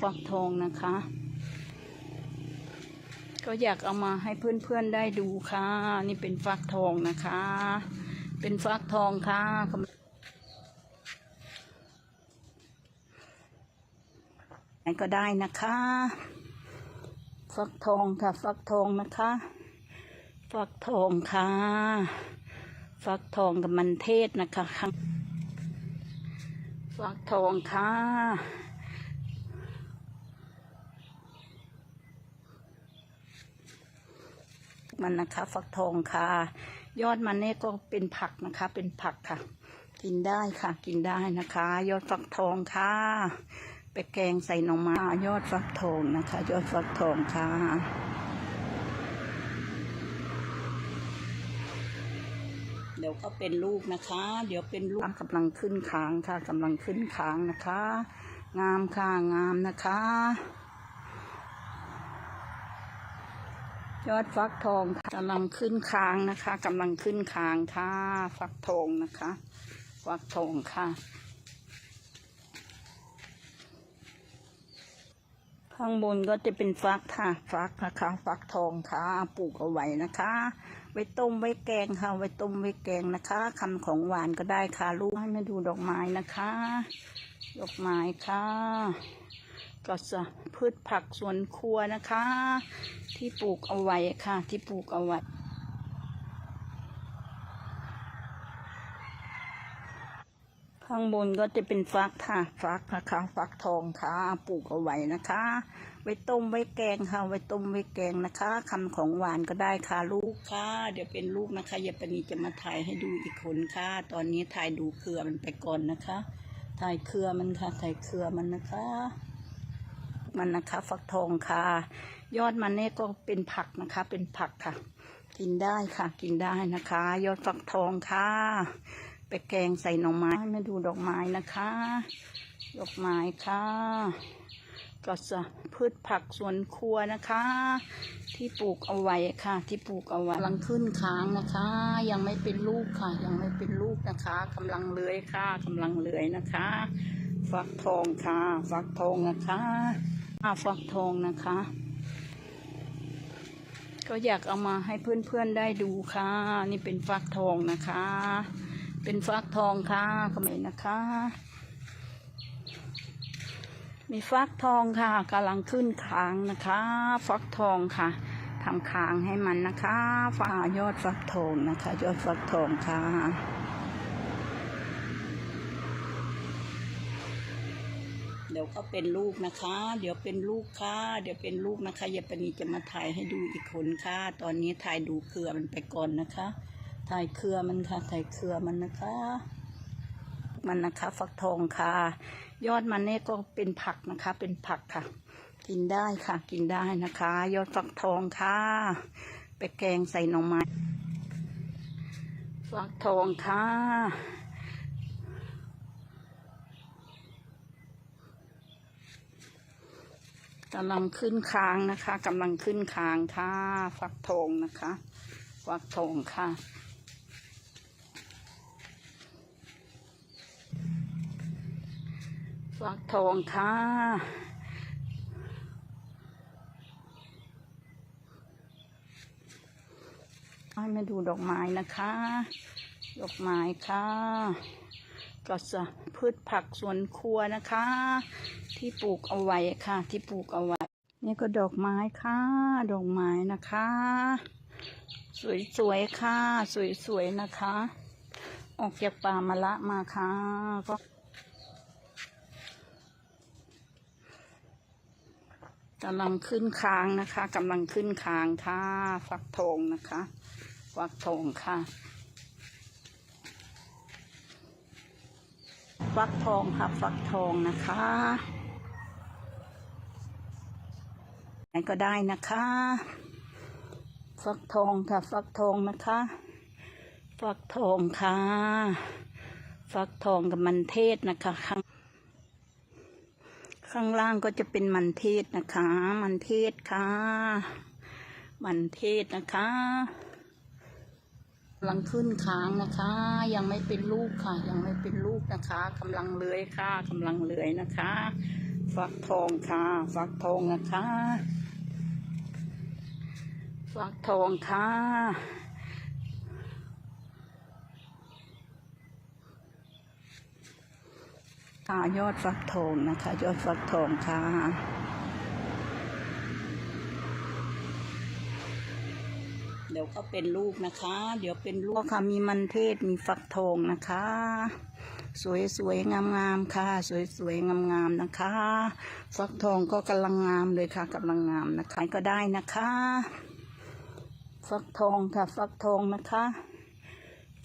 ฟักทองนะคะ ก็อยากเอามาให้เพื่อนๆได้ดูค่ะ นี่เป็นฟักทองนะคะ เป็นฟักทองค่ะไหนก็ได้นะคะ ฟักทองค่ะ ฟักทองนะคะ ฟักทองค่ะ ฟักทองกับมันเทศนะคะฟักทองค่ะ มันนะคะ ฟักทองค่ะ ยอดมันเนี่ยก็เป็นผักนะคะ เป็นผักค่ะ กินได้ค่ะ กินได้นะคะ ยอดฟักทองค่ะไปแกงใส่หน่อไม้ยอดฟักทองนะคะ ยอดฟักทองค่ะเดี๋ยวก็เป็นลูกนะคะ เดี๋ยวเป็นลูกกำลังขึ้นค้างค่ะกำลังขึ้นค้างนะคะ งามค่ะงามนะคะ ยอดฟักทองกำลังขึ้นค้างนะคะกำลังขึ้นค้างค่ะ ฟักทองนะคะ ฟักทองค่ะ ข้างบนก็จะเป็นฟักค่ะ ฟักนะคะ ฟักทองค่ะปลูกเอาไว้นะคะ ไว้ต้มไว้แกงค่ะ ไว้ต้มไว้แกงนะคะคำของหวานก็ได้ค่ะลูกให้มาดูดอกไม้นะคะ ดอกไม้ค่ะ ก็จะพืชผักสวนครัวนะคะ ที่ปลูกเอาไว้ค่ะ ที่ปลูกเอาไว้ข้างบนก็จะเป็นฟักค่ะฟักนะคะฟักทองค่ะปลูกเอาไว้นะคะ ไว้ต้มไว้แกงค่ะ ไว้ต้มไว้แกงนะคะคำของหวานก็ได้ค่ะลูกค่ะ เดี๋ยวเป็นลูกนะคะยาปณีจะมาถ่ายให้ดูอีกคนค่ะ ตอนนี้ถ่ายดูเครือมันไปก่อนนะคะ ถ่ายเครือมันค่ะ ถ่ายเครือมันนะคะ มันนะคะ ฟักทองค่ะ ยอดมันเนี่ยก็เป็นผักนะคะ เป็นผักค่ะ กินได้ค่ะ กินได้นะคะ ยอดฟักทองค่ะ ไปแกงใส่หน่อไม้มาดูดอกไม้นะคะ ดอกไม้ค่ะ ก็จะพืชผักสวนครัวนะคะ ที่ปลูกเอาไว้ค่ะ ที่ปลูกเอาไว้กำลังขึ้นค้างนะคะ ยังไม่เป็นลูกค่ะ ยังไม่เป็นลูกนะคะกำลังเลื้อยค่ะกำลังเลื้อยนะคะฟักทองค่ะ ฟักทองนะคะ อ่าฟักทองนะคะ ก็อยากเอามาให้เพื่อนๆได้ดูค่ะ นี่เป็นฟักทองนะคะ เป็นฟักทองค่ะก็ไม่นะคะ มีฟักทองค่ะกำลังขึ้นค้างนะคะ ฟักทองค่ะทำค้างให้มันนะคะฟ้ายอดฟักทองนะคะ ยอดฟักทองค่ะ เดี๋ยวก็เป็นลูกนะคะ เดี๋ยวเป็นลูกค่ะ เดี๋ยวเป็นลูกนะคะยายปณีจะมาถ่ายให้ดูอีกคนค่ะ ตอนนี้ถ่ายดูเครือมันไปก่อนนะคะ ถ่ายเครือมันค่ะ ถ่ายเครือมันนะคะ มันนะคะฟักทองค่ะ ยอดมันเนี่ยก็เป็นผักนะคะ เป็นผักค่ะ กินได้ค่ะ กินได้นะคะ ยอดฟักทองค่ะ ไปแกงใส่หน่อไม้ฟักทองค่ะ กำลังขึ้นค้างนะคะกำลังขึ้นค้างค่ะ ฟักทองนะคะ ฟักทองค่ะ ฟักทองค่ะให้มาดูดอกไม้นะคะ ดอกไม้ค่ะ ก็จะพืชผักสวนครัวนะคะ ที่ปลูกเอาไว้ค่ะ ที่ปลูกเอาไว้ นี่ก็ดอกไม้ค่ะ ดอกไม้นะคะ สวยๆค่ะ สวยๆนะคะ ออกจากป่ามะละมาค่ะก็กำลังขึ้นค้างนะคะกำลังขึ้นค้างค่ะ ฟักทองนะคะ ฟักทองค่ะ ฟักทองค่ะฟักทองนะคะไหนก็ได้นะคะ ฟักทองค่ะ ฟักทองนะคะ ฟักทองค่ะ ฟักทองกับมันเทศนะคะข้างข้างล่างก็จะเป็นมันเทศนะคะ มันเทศค่ะ มันเทศนะคะำลังขึ้นค้างนะคะ ยังไม่เป็นลูกค่ะ ยังไม่เป็นลูกนะคะกำลังเลื้อยค่ะกำลังเลื้อยนะคะ ฟักทองค่ะ ฟักทองนะคะ ฟักทองค่ะค่ะยอดฟักทองนะคะ ยอดฟักทองค่ะ ดี๋ยวก็เป็นลูกนะคะ เดี๋ยวเป็นลูกค่ะมีมันเทศมีฟักทองนะคะ สวยๆงามๆค่ะ สวยๆงามๆนะคะ ฟักทองก็กำลังงามเลยค่ะกำลังงามนะคะก็ได้นะคะ ฟักทองค่ะ ฟักทองนะคะ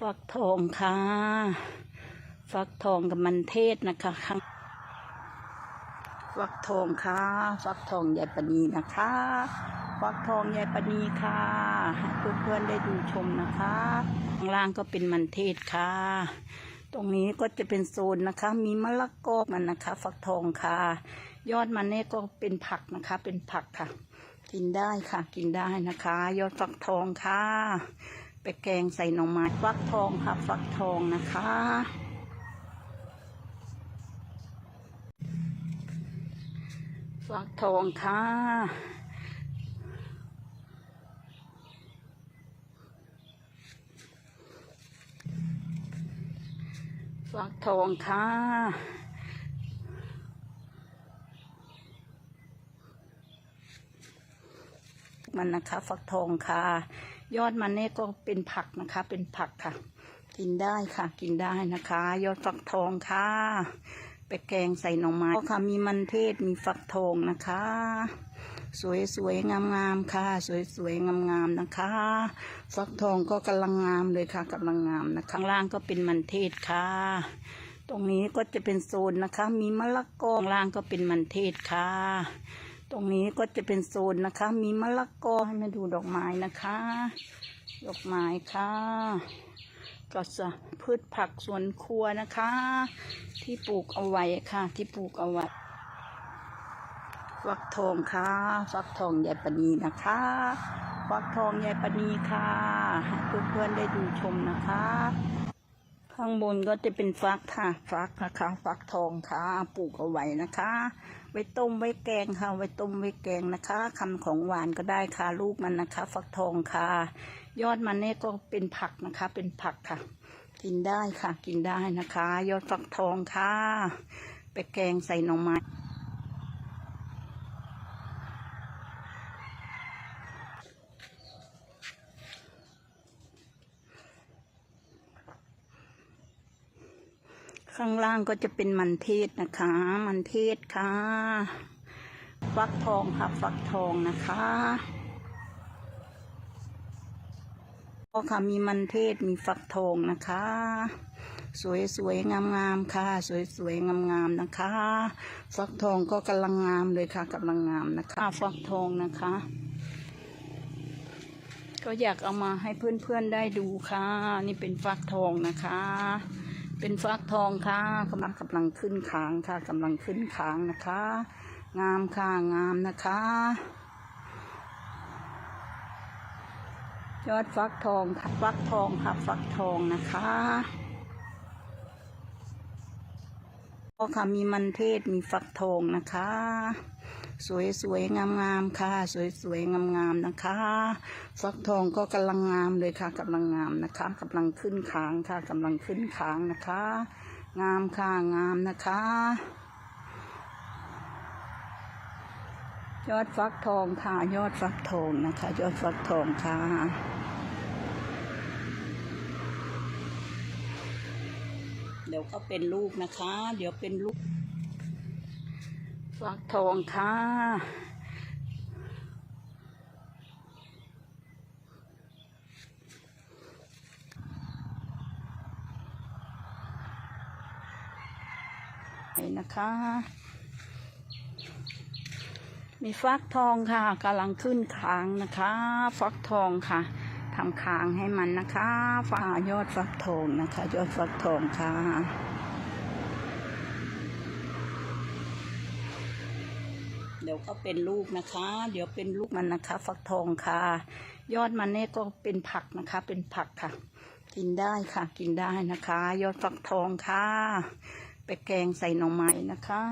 ฟักทองค่ะ ฟักทองกับมันเทศนะคะฟักทองค่ะ ฟักทองยายปณีนะคะ ฟักทองยายปณีค่ะให้เพื่อนๆได้ดูชมนะคะข้างล่างก็เป็นมันเทศค่ะ ตรงนี้ก็จะเป็นโซนนะคะ มีมะละกอมันนะคะ ฟักทองค่ะ ยอดมันเนี่ยก็เป็นผักนะคะ เป็นผักค่ะ กินได้ค่ะ กินได้นะคะ ยอดฟักทองค่ะ ไปแกงใส่หน่อไม้ฟักทองค่ะ ฟักทองนะคะฟักทองค่ะ ฟักทองค่ะ มันนะคะ ฟักทองค่ะ ยอดมันเนี่ยก็เป็นผักนะคะ เป็นผักค่ะ กินได้ค่ะ กินได้นะคะ ยอดฟักทองค่ะ ไปแกงใส่หน่อไม้ก็ค่ะ มีมันเทศ มีฟักทองนะคะ สวยๆงามๆค่ะ สวยๆงามๆนะคะ ฟักทองก็กำลังงามเลยค่ะกำลังงามนะคะข้างล่างก็เป็นมันเทศค่ะ ตรงนี้ก็จะเป็นโซนนะคะ มีมะละกอข้างล่างก็เป็นมันเทศค่ะ ตรงนี้ก็จะเป็นโซนนะคะ มีมะละกอให้มาดูดอกไม้นะคะ ดอกไม้ค่ะก็จะพืชผักสวนครัวนะคะ ที่ปลูกเอาไว้ค่ะ ที่ปลูกเอาไว้ ฟักทองค่ะ ฟักทองยายปณีนะคะ ฟักทองยายปณีค่ะให้เพื่อนๆได้ดูชมนะคะ ข้างบนก็จะเป็นฟักค่ะ ฟักนะคะ ฟักทองค่ะ ปลูกเอาไว้นะคะ ไว้ต้มไว้แกงค่ะ ไว้ต้มไว้แกงนะคะคำของหวานก็ได้ค่ะ ลูกมันนะคะ ฟักทองค่ะ ยอดมันเนี่ยก็เป็นผักนะคะ เป็นผักค่ะ กินได้ค่ะ กินได้นะคะ ยอดฟักทองค่ะ ไปแกงใส่หน่อไม้ ข้างล่างก็จะเป็นมันเทศนะคะ มันเทศค่ะ ฟักทองค่ะ ฟักทองนะคะก็ค่ะมีมันเทศมีฟักทองนะคะ สวยๆงามๆค่ะ สวยๆงามๆนะคะ ฟักทองก็กำลังงามเลยค่ะกำลังงามนะคะ ฟักทองนะคะ ก็อยากเอามาให้เพื่อนๆได้ดูค่ะ นี่เป็นฟักทองนะคะ เป็นฟักทองค่ะกำลังกำลังขึ้นขางค่ะกำลังขึ้นขางนะคะ งามค่ะงามนะคะ ยอดฟักทองค่ะฟักทองค่ะฟักทองนะคะก็ค่ะมีมันเทศมีฟักทองนะคะ สวยๆงามๆค่ะ สวยๆงามๆนะคะฟักทองก็กำลังงามเลยค่ะกำลังงามนะคะกำลังขึ้นขางค่ะกำลังขึ้นขางนะคะ งามค่ะงามนะคะ ยอดฟักทองค่ะ ยอดฟักทองนะคะ ยอดฟักทองค่ะเดี๋ยวก็เป็นลูกนะคะ เดี๋ยวเป็นลูก ฟักทองค่ะเห็นนะคะ มีฟักทองค่ะกำลังขึ้นคางนะคะ ฟักทองค่ะทำคางให้มันนะคะ ฟ้ายอดฟักทองนะคะ ยอดฟักทองค่ะ เดี๋ยวก็เป็นลูกนะคะ เดี๋ยวเป็นลูกมันนะคะ ฟักทองค่ะ ยอดมันเนี่ยก็เป็นผักนะคะ เป็นผักค่ะ กินได้ค่ะ กินได้นะคะ ยอดฟักทองค่ะ ไปแกงใส่หน่อไม้นะคะ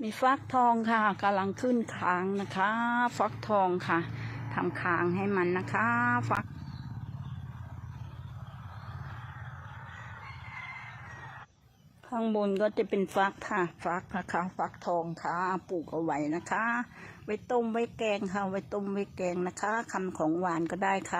มีฟักทองค่ะกำลังขึ้นคางนะคะ ฟักทองค่ะทำคางให้มันนะคะ ฟัก ข้างบนก็จะเป็นฟักค่ะฟักนะคะฟักทองค่ะปลูกเอาไว้นะคะ ไว้ต้มไว้แกงค่ะ ไว้ต้มไว้แกงนะคะคำของหวานก็ได้ค่ะ